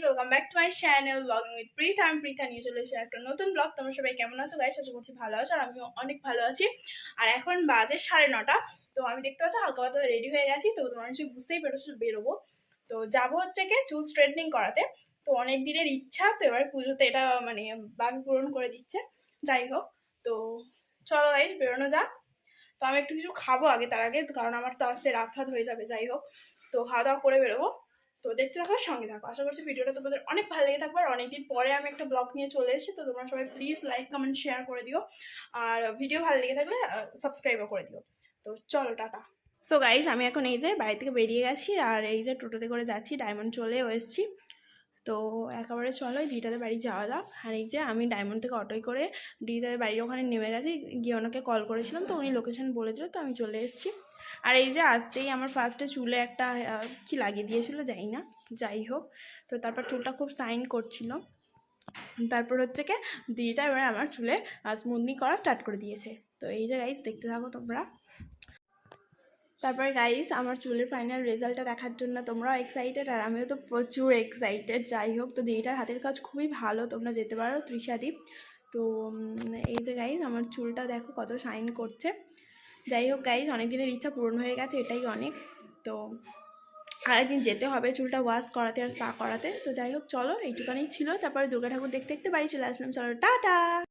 Welcome back to my channel blogging with Preetha আমি প্রীথা নিয়ে চলে এসেছি একটা নতুন ব্লগ তোমরা সবাই কেমন আছো? গাইস আশা করছি ভালো আছো আর আমিও অনেক ভালো আছি। আর এখন বাজে সাড়ে নটা। তো আমি দেখতে পাচ্ছি হালকা পাতলা রেডি হয়ে গেছি। তো তোমরা নিশ্চয়ই বুঝতেই পেরেছ, বেরোবো। তো যাব হচ্ছে কি চুল স্ট্রেটনিং করাতে। তো অনেক দিনের ইচ্ছা, তো এবার পুজোতে এটা মানে বাবি পূরণ করে দিচ্ছে। যাই হোক, তো চলো গাইস বেরোনো যাক। তো আমি একটু কিছু খাব আগে, তার আগে, কারণ আমার তো আসতে রাত হয়ে যাবে, যাই হোক। তো খাওয়া দাওয়া করে বেরোবো। তো দেখতে থাকো, সঙ্গে থাকো। আশা করছি ভিডিওটা তোমাদের অনেক ভালো লেগে থাকবে। আর অনেকদিন পরে আমি একটা ব্লগ নিয়ে চলে এসেছি, তো তোমরা সবাই প্লিজ লাইক কমেন্ট শেয়ার করে দিও। আর ভিডিও ভালো লেগে থাকলে সাবস্ক্রাইবও করে দিও। তো চলো, টাটা। সো গাইজ আমি এখন এই যে বাড়ি থেকে বেরিয়ে গেছি, আর এই যে টোটোতে করে যাচ্ছি ডায়মন্ড চলেও এসেছি। তো একেবারে চলো দিটাতে বাড়ি যাওয়া যাক। আর এই যে আমি ডায়মন্ড থেকে অটোয় করে দিদাদের বাড়ির ওখানে নেমে গেছি। গিয়ে ওনাকে কল করেছিলাম, তো উনি লোকেশন বলে দিল তো আমি চলে এসেছি। আর এই যে আসতেই আমার ফার্স্টে চুলে একটা কি লাগিয়ে দিয়েছিল যাই না, যাই হোক। তো তারপর চুলটা খুব সাইন করছিল। তারপর হচ্ছে কি, দিদিটা এবার আমার চুলে স্মুথনিং করা স্টার্ট করে দিয়েছে। তো এই যে গাইস দেখতে থাকো তোমরা। তারপরে গাইস আমার চুলের ফাইনাল রেজাল্টটা দেখার জন্য তোমরাও এক্সাইটেড আর আমিও তো প্রচুর এক্সাইটেড যাই হোক, তো দিদিটার হাতের কাজ খুবই ভালো, তোমরা যেতে পারো ত্রিশাদীপ তো এই যে গাইস আমার চুলটা দেখো কত শাইন করছে। যাই হোক গাইস অনেক দিনের ইচ্ছা পূরণ হয়ে গেছে, এটাই অনেক। তো, আরেকদিন যেতে হবে চুলটা ওয়াশ করাতে আর স্পা করাতে। তো যাই হোক, চলো এইটুকানি ছিল। তারপরে দুর্গা ঠাকুর দেখতে দেখতে বাড়ি চলে আসলাম। চলো, টাটা!